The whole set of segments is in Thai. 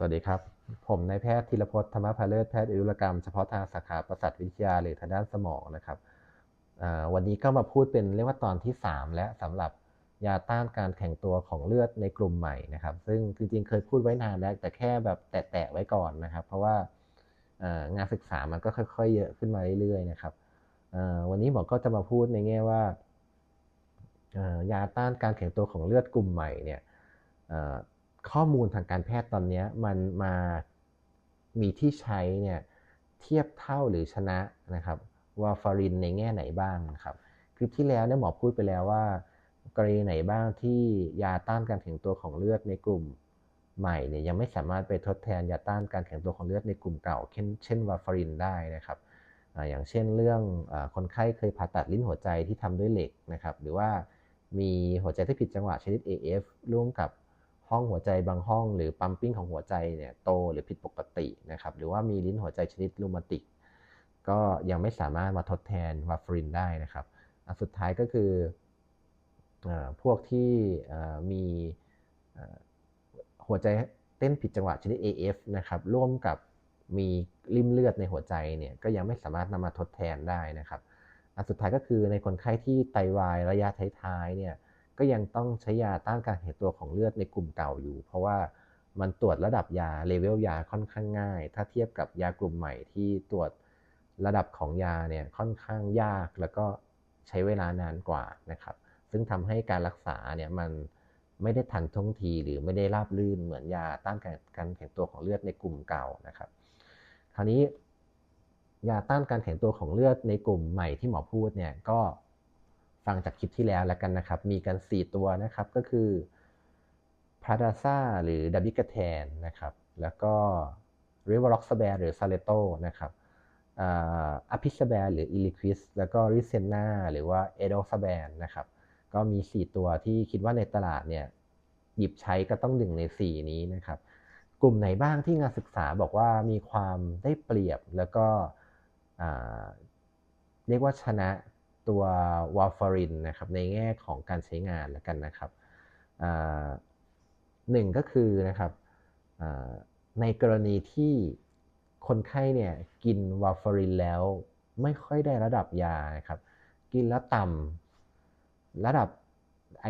สวัสดีครับ ผมนายแพทย์ธีรพจน์ธรรมพาเลิศแพทย์อายุรกรรมเฉพาะทางสาขาประสาทวิทยาหรือทางด้านสมองนะครับวันนี้ก็มาพูดเป็นเรียกว่าตอนที่ 3 และสำหรับยาต้านการแข็งตัวของเลือดในกลุ่มใหม่นะครับ ซึ่งจริงๆเคยพูดไว้นานแล้วแต่แค่แบบแตะๆไว้ก่อนนะครับ เพราะว่างานศึกษามันก็ค่อยๆ เยอะขึ้นมาเรื่อยๆนะครับวันนี้หมอก็จะมาพูดในแง่ว่ายาต้านการแข็งตัวของเลือดกลุ่มใหม่เนี่ย ข้อมูลทางการแพทย์ตอนนี้มันมามีที่ใช้เนี่ยเทียบเท่าหรือชนะนะครับวาฟารินในแง่ไหนบ้างนะครับคลิปที่แล้วเนี่ยหมอพูดไปแล้วว่า กรณีไหนบ้างที่ยาต้านการแข็งตัวของเลือดในกลุ่มใหม่เนี่ยยังไม่สามารถไปทดแทนยาต้านการแข็งตัวของเลือดในกลุ่มเก่า เช่นเช่นวาฟารินได้นะครับอย่างเช่นเรื่องอคนไข้เคยผ่าตัดลิ้นหัวใจที่ทำด้วยเหล็กนะครับหรือว่ามีหัวใจที่ผิดจังหวะชนิด AF ร่วมกับ ห้องหัวใจบางห้อง หรือปั๊มปิ้งของหัวใจเนี่ยโตหรือผิดปกตินะครับหรือว่ามีลิ้นหัวใจชนิดรูมาติก ก็ยังไม่สามารถมาทดแทนวาฟรินได้นะครับอันสุดท้ายก็คืออพวกที่มีหัวใจเต้นผิดจังหวะชนิด AF นะครับร่วมกับมีริ่มเลือดในหัวใจเนี่ยก็ยังไม่สามารถนำมาทดแทนได้นะครับ อันสุดท้ายก็คือในคนไข้ที่ไตวายระยะท้ายๆเนี่ย ก็ยังต้องใช้ยาต้านการแข็งตัวของเลือดในกลุ่มเก่าอยู่ เพราะว่ามันตรวจระดับยาเลเวลยาค่อนข้างง่าย ถ้าเทียบกับยากลุ่มใหม่ที่ตรวจระดับของยาเนี่ยค่อนข้างยากแล้วก็ใช้เวลานานกว่านะครับ ซึ่งทำให้การรักษาเนี่ยมันไม่ได้ทันท่วงทีหรือไม่ได้ราบรื่นเหมือนยาต้านการแข็งตัวของเลือดในกลุ่มเก่านะครับ คราวนี้ยาต้านการแข็งตัวของเลือดในกลุ่มใหม่ที่หมอพูดเนี่ยก็ ฟังจากคลิปที่แล้วแล้วกันนะครับ มีกัน 4 ตัวนะครับ ก็คือพาราซาหรือดับบิกาแทนนะครับ แล้วก็เรวอร็อกซาแบร์หรือซาเลโตนะครับอะพิซแบร์หรืออิลิควิสแล้วก็ริเซนนาหรือว่าเอโดซแบนนะครับ ก็มี 4 ตัวที่คิดว่าในตลาดเนี่ยหยิบใช้ก็ต้องหนึ่งใน 4 นี้นะครับ กลุ่มไหนบ้างที่งานศึกษาบอกว่ามีความได้เปรียบแล้วก็เรียกว่าชนะ ตัววาฟารินนะครับในแง่ของการใช้งานแล้วกันนะครับหนึ่งก็คือนะครับในกรณีที่คนไข้เนี่ยกินวาฟารินแล้วไม่ค่อยได้ระดับยานะครับกินแล้วต่ำระดับ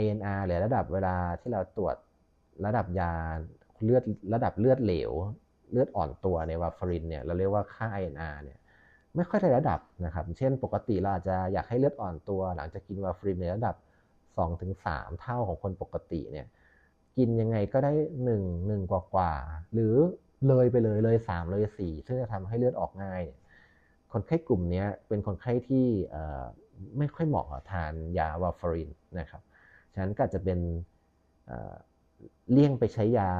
INR หรือระดับเวลาที่เราตรวจระดับยาเลือดระดับเลือดเหลว เลือดอ่อนตัวในวาฟารินเนี่ยเราเรียกว่าค่า INR เนี่ย ไม่ค่อยได้ระดับนะครับ เช่นปกติเราอาจจะอยากให้เลือดอ่อนตัว หลังจากกินวาฟรินในระดับ 2-3 เท่าของคนปกติเนี่ยกินยังไงก็ได้1 1กว่ากว่าหรือเลยไปเลยเลย 3 เลย 4 ซึ่งจะทำให้เลือดออกง่าย คนไข้กลุ่มนี้เป็นคนไข้ที่ไม่ค่อยเหมาะกับทานยาวาฟารินนะครับ ฉะนั้นก็จะเป็นเลี่ยงไปใช้ยา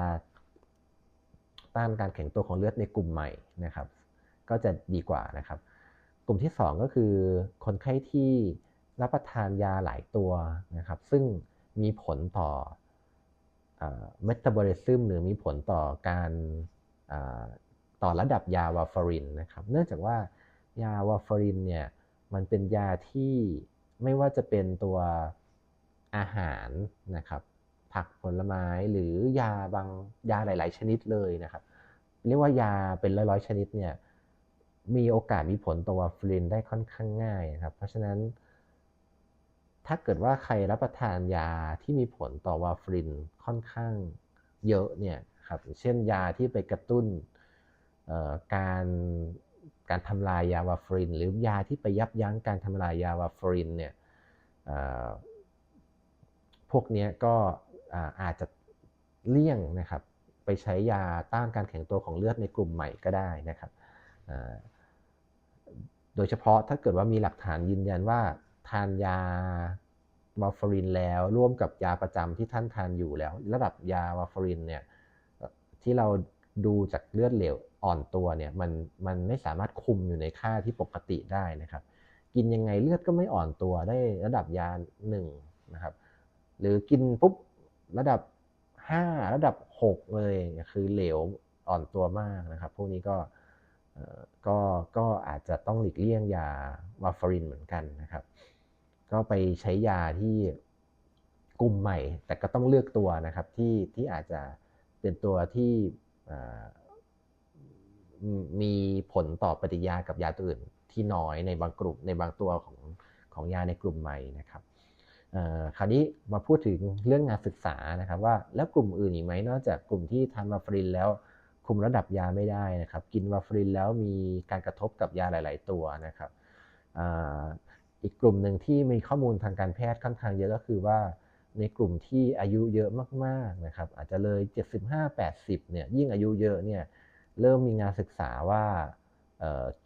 ต้านการแข็งตัวของเลือดในกลุ่มใหม่นะครับ ก็จะดีกว่านะครับ กลุ่มที่ 2 ก็คือคนไข้ที่รับประทานยาหลายตัวนะครับ ซึ่งมีผลต่อเมตาบอลิซึมหรือมีผลต่อการต่อระดับยาวาฟารินนะครับ เนื่องจากว่ายาวาฟารินเนี่ยมันเป็นยาที่ไม่ว่าจะเป็นตัวอาหารนะครับ ผักผลไม้หรือยาบางยาหลาย ๆ ชนิดเลยนะครับ เรียกว่ายาเป็นร้อยๆชนิดเนี่ย มีโอกาสมีผลต่อวาฟารินได้ค่อนข้างง่ายครับ เพราะฉะนั้นถ้าเกิดว่าใครรับประทานยาที่มีผลต่อวาฟารินค่อนข้างเยอะเนี่ยครับเช่นยาที่ไปกระตุ้นการการทำลายยาวาฟริน หรือยาที่ไปยับยั้งการทำลายยาวาฟรินเนี่ยพวกนี้ก็อาจจะเลี่ยงนะครับไปใช้ยาต้านการแข็งตัวของเลือดในกลุ่มใหม่ก็ได้นะครับ โดยเฉพาะถ้าเกิดว่ามีหลักฐานยืนยันว่า ทานยาวาฟารินแล้วร่วมกับยาประจำที่ท่านทานอยู่แล้ว ระดับยาวาฟารินเนี่ยที่เราดูจากเลือดเหลวอ่อนตัวเนี่ยมันมันไม่สามารถคุมอยู่ในค่าที่ปกติได้นะครับ กินยังไงเลือดก็ไม่อ่อนตัวได้ระดับยาหนึ่งนะครับ หรือกินปุ๊บระดับ 5 ระดับ 6 เลยคือเหลวอ่อนตัวมากนะครับ พวกนี้ก็ ก็ก็อาจจะต้องหลีกเลี่ยงยาวาฟารินเหมือนกันนะครับ ก็ไปใช้ยาที่กลุ่มใหม่ แต่ก็ต้องเลือกตัวนะครับที่ที่อาจจะเป็นตัวที่มีผลต่อปฏิกิริยากับยาตัวอื่นที่น้อยในบางกลุ่มในบางตัวของของยาในกลุ่มใหม่นะครับคราวนี้มาพูดถึงเรื่องงานศึกษานะครับว่าแล้วกลุ่มอื่นอีกไหมนอกจากกลุ่มที่ทานวาฟรินแล้ว คุมระดับยาไม่ได้นะครับ กินวาฟรินแล้วมีการกระทบกับยาหลาย ๆ ตัวนะครับอีกกลุ่มหนึ่งที่มีข้อมูลทางการแพทย์ค่อนข้างเยอะก็คือว่าในกลุ่มที่อายุเยอะมาก ๆ นะครับ อาจจะเลย 75-80 เนี่ย ยิ่งอายุเยอะเนี่ย เริ่มมีงานศึกษาว่า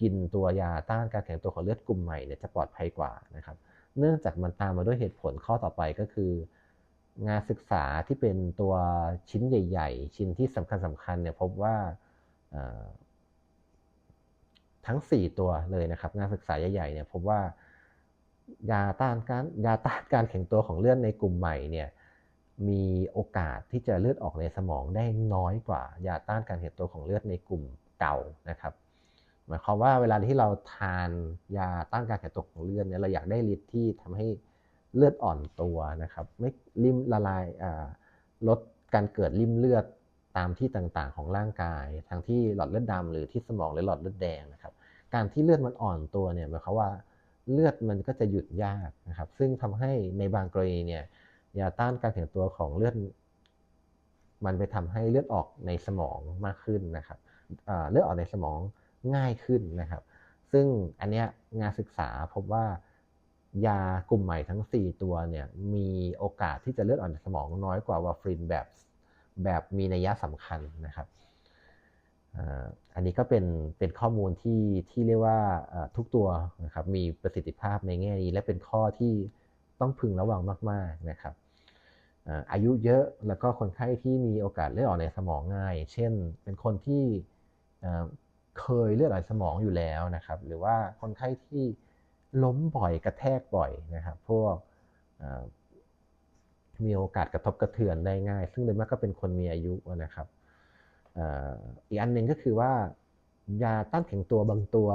กินตัวยาต้านการแข็งตัวของเลือดกลุ่มใหม่เนี่ยจะปลอดภัยกว่านะครับ เนื่องจากมันตามมาด้วยเหตุผลข้อต่อไปก็คือ งานศึกษาที่เป็นตัวชิ้นใหญ่ ๆ ชิ้นที่สำคัญสำคัญเนี่ยพบว่าทั้ง 4 ตัวเลยนะครับ งานศึกษาใหญ่ๆเนี่ยพบว่ายาต้านการยาต้านการแข็งตัวของเลือดในกลุ่มใหม่เนี่ยมีโอกาสที่จะเลือดออกในสมองได้น้อยกว่ายาต้านการแข็งตัวของเลือดในกลุ่มเก่านะครับหมายความว่าเวลาที่เราทานยาต้านการแข็งตัวของเลือดเนี่ยเราอยากได้ฤทธิ์ที่ทำให้ เลือดอ่อนตัวนะครับไม่ริมละลายลดการเกิดริมเลือดตามที่ต่างๆ ของร่างกาย ทั้งที่หลอดเลือดดาหรือที่สมองหรือหลอดเลือดแดงนะครับ การที่เลือดมันอ่อนตัวเนี่ยหมายความว่าเลือดมันก็จะหยุดยากนะครับ ซึ่งทำให้ในบางกรณีเนี่ยยาต้านการแข็งตัวของเลือด มันไปทำให้เลือดออกในสมองมากขึ้นนะครับเลือดออกในสมองง่ายขึ้นนะครับ ซึ่งอันเนี้ยงานศึกษาพบว่า ยากลุ่มใหม่ทั้ง 4 ตัวเนี่ยมีโอกาสที่จะเลือดออกในสมองน้อยกว่าวาฟรินแบบแบบมีนัยสำคัญนะครับอันนี้ก็เป็นเป็นข้อมูลที่ที่เรียกว่าทุกตัวนะครับมีประสิทธิภาพในแง่นี้ และเป็นข้อที่ต้องพึงระวังมาก ๆนะครับอายุเยอะแล้วก็คนไข้ที่มีโอกาสเลือดออกในสมองง่าย เช่น เป็นคนที่เคยเลือดออกในสมองอยู่แล้วนะครับ หรือว่าคนไข้ที่ ล้มบ่อยกระแทกบ่อยนะครับ พวกมีโอกาสกระทบกระเทือนได้ง่าย ซึ่งโดยมากก็เป็นคนมีอายุนะครับอีกอันหนึ่งก็คือว่ายาต้านแข็งตัวบางตัว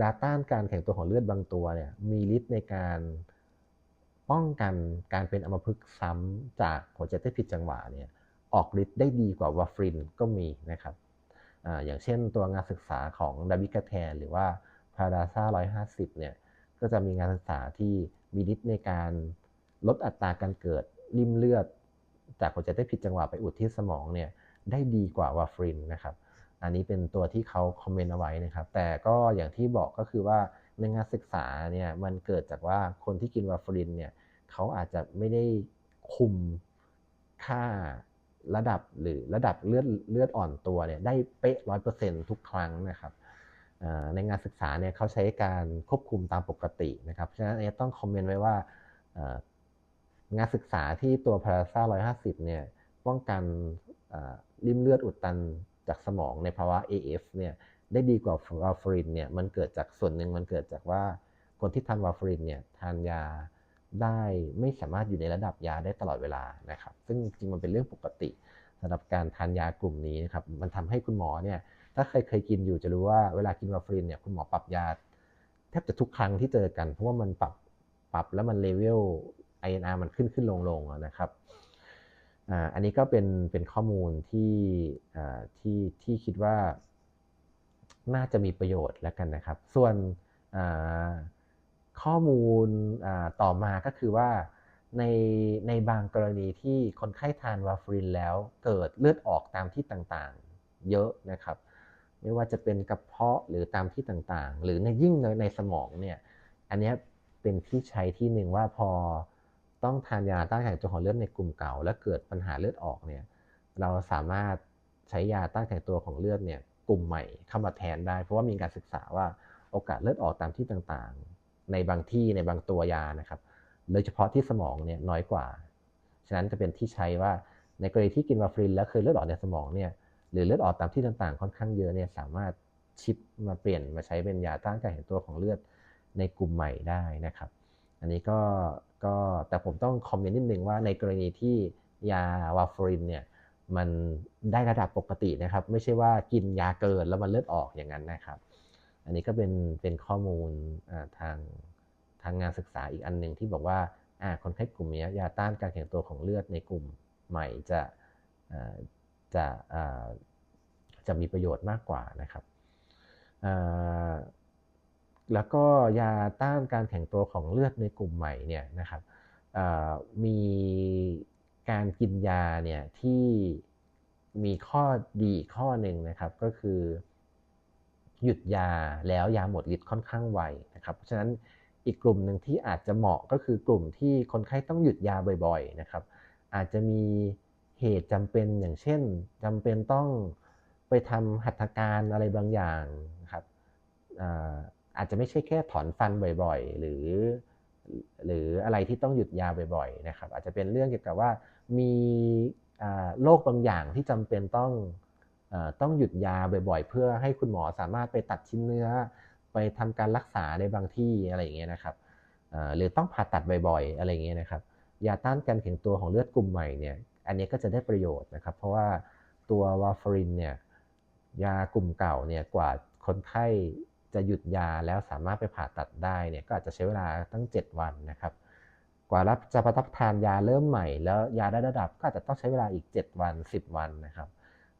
ยาต้านการแข็งตัวของเลือดบางตัวเนี่ยมีฤทธิ์ในการป้องกันการเป็นอัมพฤกษ์ซ้ำจากหัวใจเต้นผิดจังหวะเนี่ยออกฤทธิ์ได้ดีกว่าวาฟรินก็มีนะครับออย่างเช่นตัวงานศึกษาของดาบิกาแทนหรือว่าพาราซา150เนี่ย ก็จะมีงานศึกษาที่มีฤทธิ์ในการลดอัตราการเกิดริมเลือด จากหัวใจเต้ผิดจังหวะไปอุดที่สมองเนี่ยได้ดีกว่าวาฟรินนะครับ อันนี้เป็นตัวที่เขาคอมเมนต์เอาไว้นะครับ แต่ก็อย่างที่บอกก็คือว่าในงานศึกษาเนี่ยมันเกิดจากว่าคนที่กินวาฟรินเนี่ยเขาอาจจะไม่ได้คุมค่าระดับหรือระดับเลือดเลือดอ่อนตัวเนี่ยได้เป๊ะร้อยเปอร์เซ็นทุกครั้งนะครับ ในงานศึกษาเนี่ยเขาใช้การควบคุมตามปกตินะครับฉะนั้นต้องคอมเมนต์ไว้ว่างานศึกษาที่ตัวพาราซา150 เนี่ยป้องกันริมเลือดอุดตันจากสมองในภาวะ AF เนี่ยได้ดีกว่าวาฟรินเนี่ยมันเกิดจากส่วนหนึ่งมันเกิดจากว่าคนที่ทานวาฟรินเนี่ยทานยาได้ไม่สามารถอยู่ในระดับยาได้ตลอดเวลานะครับ ซึ่งจริงมันเป็นเรื่องปกติสำหรับการทานยากลุ่มนี้นะครับ มันทำให้คุณหมอเนี่ย ถ้าใครเคยกินอยู่จะรู้ว่าเวลากินวาฟรินเนี่ยคุณหมอปรับยาแทบจะทุกครั้งที่เจอกัน เพราะว่ามันปรับปรับแล้วมันเลเวล INR มันขึ้นขึ้นลงลงนะครับอันนี้ก็เป็นเป็นข้อมูลที่ที่ที่คิดว่า น่าจะมีประโยชน์แล้วกันนะครับ ส่วนข้อมูลต่อมาก็คือว่าในในบางกรณีที่คนไข้ทานวาฟรินแล้วเกิดเลือดออกตามที่ต่างๆ เยอะนะครับ ไม่ว่าจะเป็นกระเพาะหรือตามที่ต่างๆ หรือในยิ่งในในสมองเนี่ย อันนี้เป็นที่ใช้ที่หนึ่งว่าพอต้องทานยาต้านแข็งตัวของเลือดในกลุ่มเก่า และเกิดปัญหาเลือดออกเนี่ย เราสามารถใช้ยาต้านแข็งตัวของเลือดเนี่ยกลุ่มใหม่เข้ามาแทนได้ เพราะว่ามีการศึกษาว่าโอกาสเลือดออกตามที่ต่างๆ ในบางที่ในบางตัวยานะครับโดยเฉพาะที่สมองเนี่ยน้อยกว่า ฉะนั้นจะเป็นที่ใช้ว่าในกรณีที่กินวาฟรินแล้วเคยเลือดออกในสมองเนี่ย หรือเลือดออกตามที่ต่างๆ ค่อนข้างเยอะเนี่ยสามารถชิปมาเปลี่ยนมาใช้เป็นยาต้านการแข็งตัวของเลือดในกลุ่มใหม่ได้นะครับ อันนี้ก็ก็แต่ผมต้องคอมเมนต์นิดนึงว่าในกรณีที่ยาวาฟรินเนี่ยมันได้ระดับปกตินะครับ ไม่ใช่ว่ากินยาเกินแล้วมันเลือดออกอย่างนั้นนะครับ อันนี้ก็เป็นเป็นข้อมูลทางทางงานศึกษาอีกอันหนึ่งที่บอกว่าคนไข้กลุ่มนี้ยาต้านการแข็งตัวของเลือดในกลุ่มใหม่จะ จะจะมีประโยชน์มากกว่านะครับแล้วก็ยาต้านการแข็งตัวของเลือดในกลุ่มใหม่เนี่ยนะครับมีการกินยาเนี่ยที่มีข้อดีข้อหนึ่งนะครับก็คือหยุดยาแล้วยาหมดฤทธิ์ค่อนข้างไวนะครับ เพราะฉะนั้นอีกกลุ่มหนึ่งที่อาจจะเหมาะก็คือกลุ่มที่คนไข้ต้องหยุดยาบ่อยๆนะครับ อาจจะมี เหตุจำเป็นอย่างเช่นจำเป็นต้องไปทำหัตถการอะไรบางอย่างนะครับอาจจะไม่ใช่แค่ถอนฟันบ่อยๆ หรือ หรืออะไรที่ต้องหยุดยาบ่อยๆนะครับ อาจจะเป็นเรื่องเกี่ยวกับว่ามีโรคบางอย่างที่จำเป็นต้องต้องหยุดยาบ่อยๆ เพื่อให้คุณหมอสามารถไปตัดชิ้นเนื้อ ไปทำการรักษาในบางที่อะไรอย่างเงี้ยนะครับหรือต้องผ่าตัดบ่อยๆ อะไรอย่างเงี้ยนะครับยาต้านการแข็งตัวของเลือดกลุ่มใหม่เนี่ย อันนี้ก็จะได้ประโยชน์นะครับ เพราะว่าตัววาฟารินเนี่ยยากลุ่มเก่าเนี่ยกว่าคนไข้จะหยุดยาแล้วสามารถไปผ่าตัดได้เนี่ยก็อาจจะใช้เวลาตั้ง 7 วันนะครับ กว่ารับจะประทับทานยาเริ่มใหม่ แล้วยาได้ระดับก็อาจจะต้องใช้เวลาอีก 7 วัน 10 วันนะครับ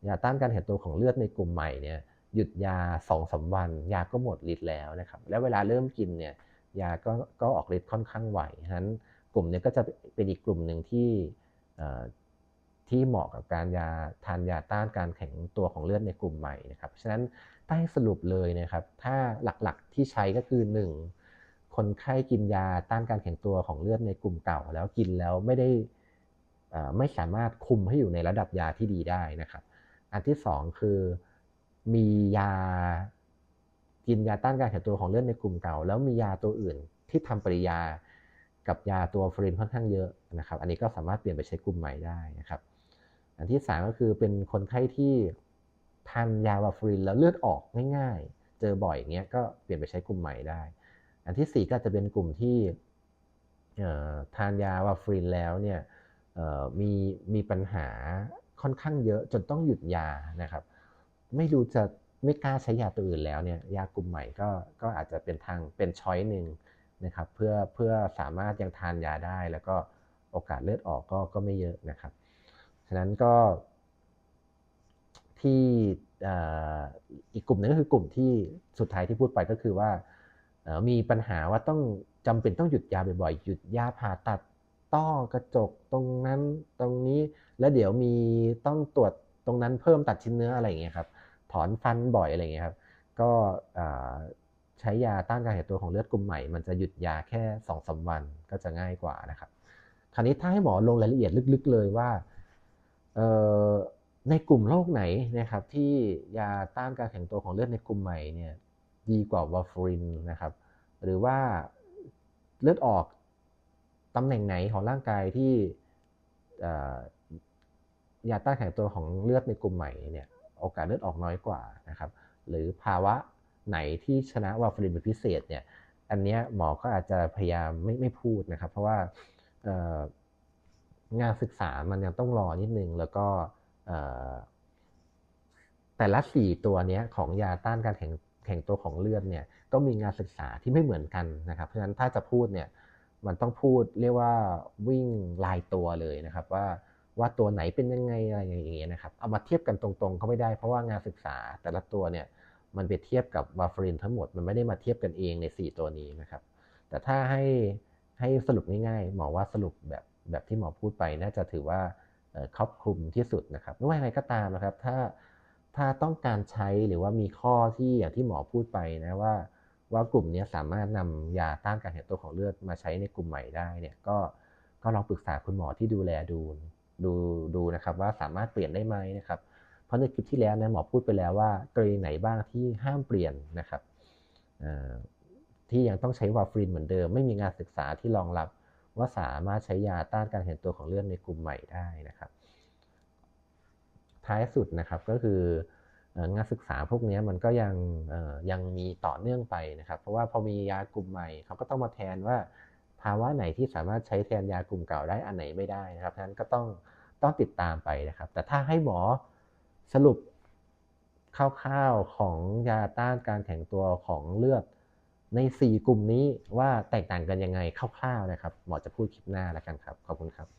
ยาต้านการเห็นตัวของเลือดในกลุ่มใหม่เนี่ยหยุดยา2อสวัน ยาก็หมดฤทธิ์แล้วนะครับ แล้วเวลาเริ่มกินเนี่ยยาก็ก็ออกฤทธิ์ค่อนข้างไวฉะนั้นกลุ่มนี้ก็จะเป็นอีกกลุ่มหนึ่งที่ ที่เหมาะกับการยาทานยาต้านการแข็งตัวของเลือดในกลุ่มใหม่นะครับฉะนั้นใต้สรุปเลยนะครับ ถ้าหลักๆที่ใช้ก็คือ 1. คนไข้กินยาต้านการแข็งตัวของเลือดในกลุ่มเก่า แล้วกินแล้วไม่ได้ไม่สามารถคุมให้อยู่ในระดับยาที่ดีได้นะครับ อันที่สองคือมียากินยาต้านการแข็งตัวของเลือดในกลุ่มเก่า แล้วมียาตัวอื่นที่ทำปริยากับยาตัวฟรินค่อนข้างเยอะนะครับ อันนี้ก็สามารถเปลี่ยนไปใช้กลุ่มใหม่ได้นะครับ อันที่สามก็คือเป็นคนไข้ที่ทานยาวาฟรินแล้วเลือดออกง่ายๆ เจอบ่อยอย่างเงี้ยก็เปลี่ยนไปใช้กลุ่มใหม่ได้ อันที่สี่ก็จะเป็นกลุ่มที่ทานยาวาฟรินแล้วเนี่ยมีมีปัญหาค่อนข้างเยอะจนต้องหยุดยานะครับ ไม่รู้จะไม่กล้าใช้ยาตัวอื่นแล้วเนี่ยยากลุ่มใหม่ก็ก็อาจจะเป็นทางเป็นช้อยหนึ่งนะครับเพื่อเพื่อสามารถยังทานยาได้แล้วก็โอกาสเลือดออกก็ก็ไม่เยอะนะครับ ฉะนั้นก็ที่อีกกลุ่มนึงก็คือกลุ่มที่สุดท้ายที่พูดไปก็คือว่ามีปัญหาว่าต้องจำเป็นต้องหยุดยาบ่อยๆ หยุดยาผ่าตัดต้อกระจกตรงนั้นตรงนี้แล้วเดี๋ยวมีต้องตรวจตรงนั้นเพิ่มตัดชิ้นเนื้ออะไรอย่างเงี้ยครับถอนฟันบ่อยอะไรอย่างเงี้ยครับก็ใช้ยาต้านการแข็งตัวของเลือดกลุ่มใหม่ มันจะหยุดยาแค่2อสวันก็จะง่ายกว่านะครับ คราวนี้ถ้าให้หมอลงรายละเอียดลึกๆเลยว่า ในกลุ่มโรคไหนนะครับที่ยาต้านการแข็งตัวของเลือดในกลุ่มใหม่เนี่ยดีกว่าวาฟรินนะครับ หรือว่าเลือดออกตำแหน่งไหนของร่างกายที่ยาต้านแข็งตัวของเลือดในกลุ่มใหม่เนี่ยโอกาสเลือดออกน้อยกว่านะครับ หรือภาวะไหนที่ชนะวาฟรินเป็นพิเศษเนี่ยอันนี้หมอก็อาจจะพยายามไม่ไม่พูดนะครับ เพราะว่า งานศึกษามันยังต้องรอนิดนึง แล้วก็แต่ละสี่ตัวนี้ของยาต้านการแข็งแข็งตัวของเลือดเนี่ยก็มีงานศึกษาที่ไม่เหมือนกันนะครับ เพราะฉะนั้นถ้าจะพูดเนี่ยมันต้องพูดเรียกว่าวิ่งลายตัวเลยนะครับ ว่าว่าตัวไหนเป็นยังไงอะไรอย่างเงี้ยนะครับเอามาเทียบกันตรงๆก็ไม่ได้เพราะว่างานศึกษาแต่ละตัวเนี่ยมันไปเทียบกับวาฟรินทั้งหมดมันไม่ได้มาเทียบกันเองใน 4 ตัวนี้นะครับ แต่ถ้าให้ให้สรุปง่ายๆหมอว่าสรุปแบบ แบบที่หมอพูดไปน่าจะถือว่าครอบคลุมที่สุดนะครับไม่ว่าอะไรก็ตามนะครับ ถ้าถ้าต้องการใช้หรือว่ามีข้อที่อย่างที่หมอพูดไปนะว่า ว่ากลุ่มนี้สามารถนำยาต้านการแข็งตัวของเลือดมาใช้ในกลุ่มใหม่ได้เนี่ยก็ก็ลองปรึกษาคุณหมอที่ดูแลดูดูดูนะครับ ว่าสามารถเปลี่ยนได้ไหมนะครับ เพราะในคลิปที่แล้วนะหมอพูดไปแล้วว่ากรณีไหนบ้างที่ห้ามเปลี่ยนนะครับที่ยังต้องใช้วาฟรินเหมือนเดิม ไม่มีงานศึกษาที่รองรับ ว่าสามารถใช้ยาต้านการเห็นตัวของเลือดในกลุ่มใหม่ได้นะครับ ท้ายสุดนะครับก็คืองานศึกษาพวกนี้มันก็ยังยังมีต่อเนื่องไปนะครับ เพราะว่าพอมียากลุ่มใหม่เขาก็ต้องมาแทนว่า ภาวะไหนที่สามารถใช้แทนยากลุ่มเก่าได้อันไหนไม่ได้นะครับฉะนั้นก็ต้องต้องติดตามไปนะครับ แต่ถ้าให้หมอสรุปคร่าวๆของยาต้านการแข็งตัวของเลือด ใน 4 กลุ่มนี้ว่าแตกต่างกันยังไงคร่าวๆนะครับหมอจะพูดคลิปหน้าแล้วกันครับ ขอบคุณครับ